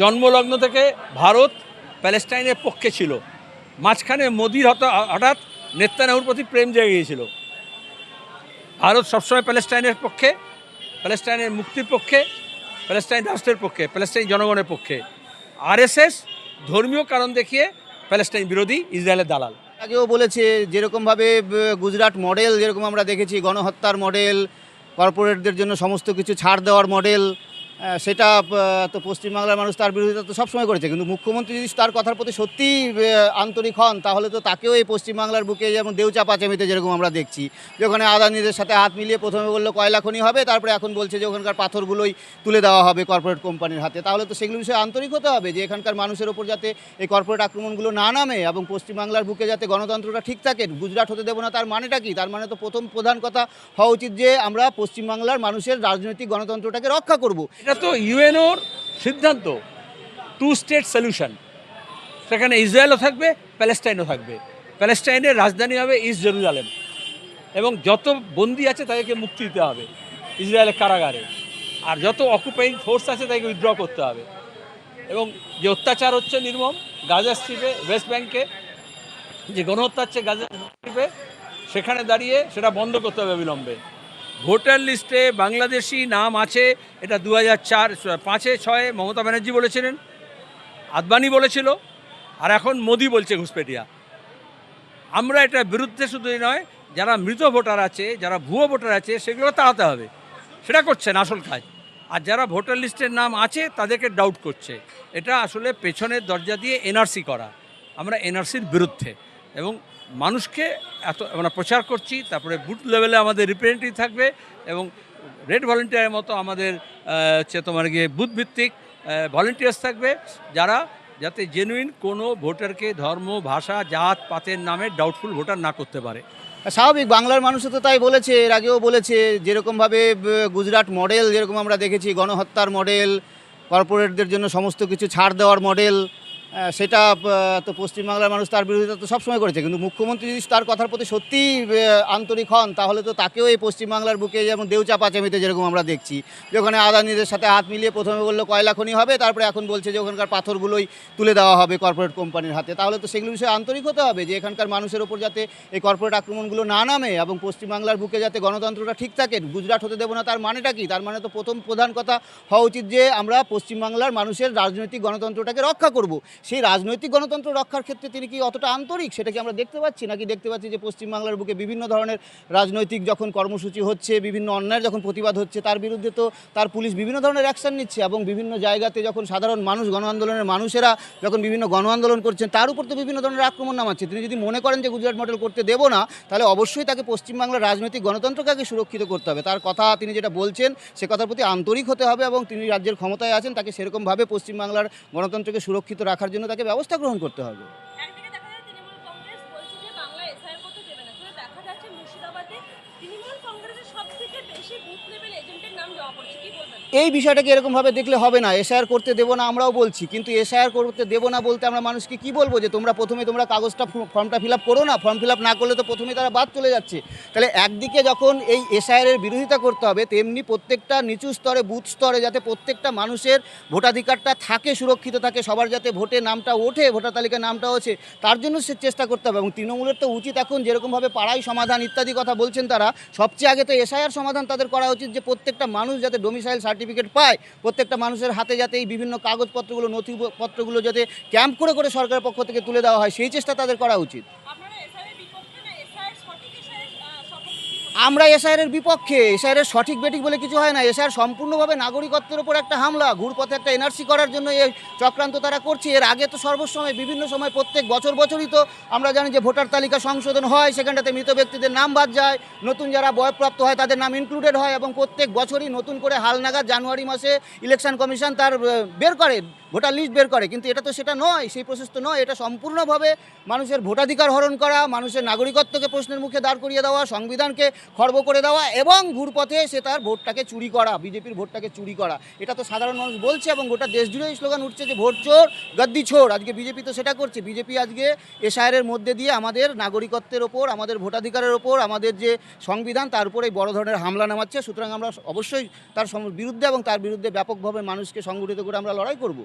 জন্মলগ্ন থেকে ভারত প্যালেস্টাইনের পক্ষে ছিল। মাঝখানে মোদির হঠাৎ নেত্তানাহুর প্রতি প্রেম জেগে গিয়েছিল। ভারত সবসময় প্যালেস্টাইনের পক্ষে, প্যালেস্টাইনের মুক্তির পক্ষে, প্যালেস্টাইন রাষ্ট্রের পক্ষে, প্যালেস্টাইন জনগণের পক্ষে। আরএসএস ধর্মীয় কারণ দেখিয়ে প্যালেস্টাইন বিরোধী ইসরায়েলের দালাল। আগেও বলেছে যেরকমভাবে গুজরাট মডেল যেরকম আমরা দেখেছি, গণহত্যার মডেল, কর্পোরেটদের জন্য সমস্ত কিছু ছাড় দেওয়ার মডেল সেটা তো পশ্চিমবাংলার মানুষ তার বিরোধিতা তো সবসময় করেছে। কিন্তু মুখ্যমন্ত্রী যদি তার কথার প্রতি সত্যিই আন্তরিক হন, তাহলে তো তাকেও এই পশ্চিমবাংলার বুকে যেমন দেউচা পাচামিতে যেরকম আমরা দেখছি। যে ওখানে আদানিদের সাথে হাত মিলিয়ে প্রথমে বলল কয়লা খনি হবে, তারপরে এখন বলছে যে ওখানকার পাথরগুলোই তুলে দেওয়া হবে কর্পোরেট কোম্পানির হাতে। তাহলে তো সেগুলো বিষয়ে আন্তরিক হতে হবে যে এখানকার মানুষের ওপর যাতে এই কর্পোরেট আক্রমণগুলো না নামে এবং পশ্চিমবাংলার বুকে যাতে গণতন্ত্রটা ঠিক থাকে, গুজরাট হতে দেবো না তার মানেটা কি? তার মানে তো প্রথম প্রধান কথা হওয়া উচিত যে আমরা পশ্চিমবাংলার মানুষের রাজনৈতিক গণতন্ত্রটাকে রক্ষা করব। এটা তো ইউএনওর সিদ্ধান্ত। টু স্টেট সলিউশন সেখানে ইসরায়েলও থাকবে, প্যালেস্টাইনও থাকবে। প্যালেস্টাইনের রাজধানী হবে ইস্ট জেরুজালেম এবং যত বন্দি আছে তাদেরকে মুক্তি দিতে হবে ইসরায়েলের কারাগারে। আর যত অকুপাইং ফোর্স আছে তাদেরকে উইথড্র করতে হবে। এবং যে অত্যাচার হচ্ছে নির্মম, গাজা স্ট্রিপে ওয়েস্ট ব্যাংকে যে গণহত্যা হচ্ছে গাজা স্ট্রিপে, সেখানে দাঁড়িয়ে সেটা বন্ধ করতে হবে অবিলম্বে ভোটার লিস্টে বাংলাদেশি নাম আছে, এটা দু হাজার চার পাঁচে ছয়ে, মমতা ব্যানার্জি বলেছিলেন, আদবানি বলেছিল, আর এখন মোদি বলছে ঘুষপেটিয়া। আমরা এটার বিরুদ্ধে শুধুই নয়, যারা মৃত ভোটার আছে, যারা ভুয়ো ভোটার আছে, সেগুলো তাড়াতে হবে। সেটা করছেন আসল কাজ। আর যারা ভোটার লিস্টের নাম আছে, তাদেরকে ডাউট করছে। এটা আসলে পেছনের দরজা দিয়ে এনআরসি করা। আমরা এনআরসির বিরুদ্ধে। এবং মানুষকে এত, আমরা প্রচার করছি, তারপরে বুথ লেভেলে আমাদের রিপ্রেজেন্টেটিভ থাকবে এবং রেড ভলেন্টিয়ারের মতো আমাদের হচ্ছে তোমার গিয়ে বুথ ভিত্তিক ভলেন্টিয়ার্স থাকবে, যারা যাতে জেনুইন কোনো ভোটারকে ধর্ম, ভাষা, জাত, পাতের নামে ডাউটফুল ভোটার না করতে পারে। স্বাভাবিক, বাংলার মানুষও তো তাই বলেছে, এর আগেও বলেছে, যেরকমভাবে গুজরাট মডেল যেরকম আমরা দেখেছি, গণহত্যার মডেল কর্পোরেটদের জন্য সমস্ত কিছু ছাড় দেওয়ার মডেল সেটা তো পশ্চিমবাংলার মানুষ তার বিরোধিতা তো সবসময় করেছে। কিন্তু মুখ্যমন্ত্রী যদি তার কথার প্রতি সত্যিই আন্তরিক হন, তাহলে তো তাকেও এই পশ্চিমবাংলার বুকে যেমন দেউচা পাচামিতে যেরকম আমরা দেখছি। যে ওখানে আদানিদের সাথে হাত মিলিয়ে প্রথমে বলল কয়লা খনি হবে, তারপরে এখন বলছে যে ওখানকার পাথরগুলোই তুলে দেওয়া হবে কর্পোরেট কোম্পানির হাতে। তাহলে তো সেগুলো বিষয়ে আন্তরিক হতে হবে যে এখানকার মানুষের ওপর যাতে এই কর্পোরেট আক্রমণগুলো না নামে এবং পশ্চিমবাংলার বুকে যাতে গণতন্ত্রটা ঠিক থাকে, গুজরাট হতে দেবো না তার মানেটা কি? তার মানে তো প্রথম প্রধান কথা হওয়া উচিত যে আমরা পশ্চিমবাংলার মানুষের রাজনৈতিক গণতন্ত্রটাকে রক্ষা করব। সেই রাজনৈতিক গণতন্ত্র রক্ষার ক্ষেত্রে তিনি কি অতটা আন্তরিক? সেটা কি আমরা দেখতে পাচ্ছি? নাকি দেখতে পাচ্ছি যে পশ্চিমবাংলার বুকে বিভিন্ন ধরনের রাজনৈতিক যখন কর্মসূচি হচ্ছে, বিভিন্ন অন্যায়ের যখন প্রতিবাদ হচ্ছে, তার বিরুদ্ধে তো তার পুলিশ বিভিন্ন ধরনের অ্যাকশন নিচ্ছে এবং বিভিন্ন জায়গাতে যখন সাধারণ মানুষ, গণ আন্দোলনের মানুষেরা যখন বিভিন্ন গণ আন্দোলন করছেন, তার উপর তো বিভিন্ন ধরনের আক্রমণ নামাচ্ছে। তিনি যদি মনে করেন যে গুজরাট মডেল করতে দেবো না, তাহলে অবশ্যই তাকে পশ্চিমবাংলার রাজনৈতিক গণতন্ত্রকে আগে সুরক্ষিত করতে হবে। তার কথা তিনি যেটা বলছেন, সে কথার প্রতি আন্তরিক হতে হবে এবং তিনি রাজ্যের ক্ষমতায় আছেন, তাকে সেরকমভাবে পশ্চিমবাংলার গণতন্ত্রকে সুরক্ষিত রাখার জন্য তাকে ব্যবস্থা গ্রহণ করতে হবে। এই বিষয়টাকে এরকমভাবে দেখলে হবে না এসআইআর করতে দেবো না আমরাও বলছি, কিন্তু এসআইআর করতে দেবো না বলতে আমরা মানুষকে কি বলব যে তোমরা প্রথমে তোমরা কাগজটা ফর্মটা ফিল করো না, ফর্ম ফিল না করলে তো প্রথমেই তারা বাদ চলে যাচ্ছে। তাহলে একদিকে যখন এই এসআইআর বিরোধিতা করতে হবে, তেমনি প্রত্যেকটা নিচু স্তরে, বুথ স্তরে যাতে প্রত্যেকটা মানুষের ভোটাধিকারটা থাকে, সুরক্ষিত থাকে, সবার যাতে ভোটে নামটা ওঠে, ভোটার তালিকায় নামটা ওঠে, তার জন্য সে চেষ্টা করতে হবে। এবং তৃণমূলের তো উচিত এখন যেরকমভাবে পাড়াই সমাধান ইত্যাদি কথা বলছেন তারা, সবচেয়ে আগে তো এসআইআর সমাধান তাদের করা উচিত যে প্রত্যেকটা মানুষ যাতে ডোমিসাইল সার্টিফিকেট পায়, প্রত্যেকটা মানুষের হাতে যাতে এই বিভিন্ন কাগজপত্রগুলো, নথিপত্রগুলো যাতে ক্যাম্প করে করে সরকারের পক্ষ থেকে তুলে দেওয়া হয়, সেই চেষ্টা তাদের করা উচিত আপনারা এসআইআর বিপক্ষে না এসআইআর সঠিক এসআইআর সপক্ষে কি বলবেন? আমরা এসআইয়ের বিপক্ষে এসআইয়ের সঠিক বেটিক বলে কিছু হয় না। এসআইয়ের সম্পূর্ণভাবে নাগরিকত্বের উপর একটা হামলা, ঘুরপথে একটা এনআরসি করার জন্য এই চক্রান্ত তারা করছে। এর আগে তো সর্বসময়, বিভিন্ন সময়, প্রত্যেক বছর বছরই তো আমরা জানি যে ভোটার তালিকা সংশোধন হয়, সেখানটাতে মৃত ব্যক্তিদের নাম বাদ যায়, নতুন যারা বয়প্রাপ্ত হয় তাদের নাম ইনক্লুডেড হয় এবং প্রত্যেক বছরই নতুন করে হালনাগাদ জানুয়ারি মাসে ইলেকশন কমিশন তার বের করে, ভোটার লিস্ট বের করে। কিন্তু এটা তো সেটা নয়, সেই প্রসেস তো নয়। এটা সম্পূর্ণভাবে মানুষের ভোটাধিকার হরণ করা, মানুষের নাগরিকত্বকে প্রশ্নের মুখে দাঁড় করিয়ে দেওয়া, সংবিধানকে খর্ব করে দেওয়া এবং ঘুরপথে সে তার ভোটটাকে চুরি করা, বিজেপির ভোটটাকে চুরি করা। এটা তো সাধারণ মানুষ বলছে এবং গোটা দেশ জুড়েই স্লোগান উঠছে যে, ভোট চোর, গদ্দি ছোড়। আজকে বিজেপি তো সেটা করছে। বিজেপি আজকে এসআইয়ের মধ্যে দিয়ে আমাদের নাগরিকত্বের ওপর, আমাদের ভোটাধিকারের ওপর, আমাদের যে সংবিধান, তার উপরে বড় ধরনের হামলা নামাচ্ছে। সুতরাং আমরা অবশ্যই তার বিরুদ্ধে এবং তার বিরুদ্ধে ব্যাপকভাবে মানুষকে সংগঠিত করে আমরা লড়াই করব।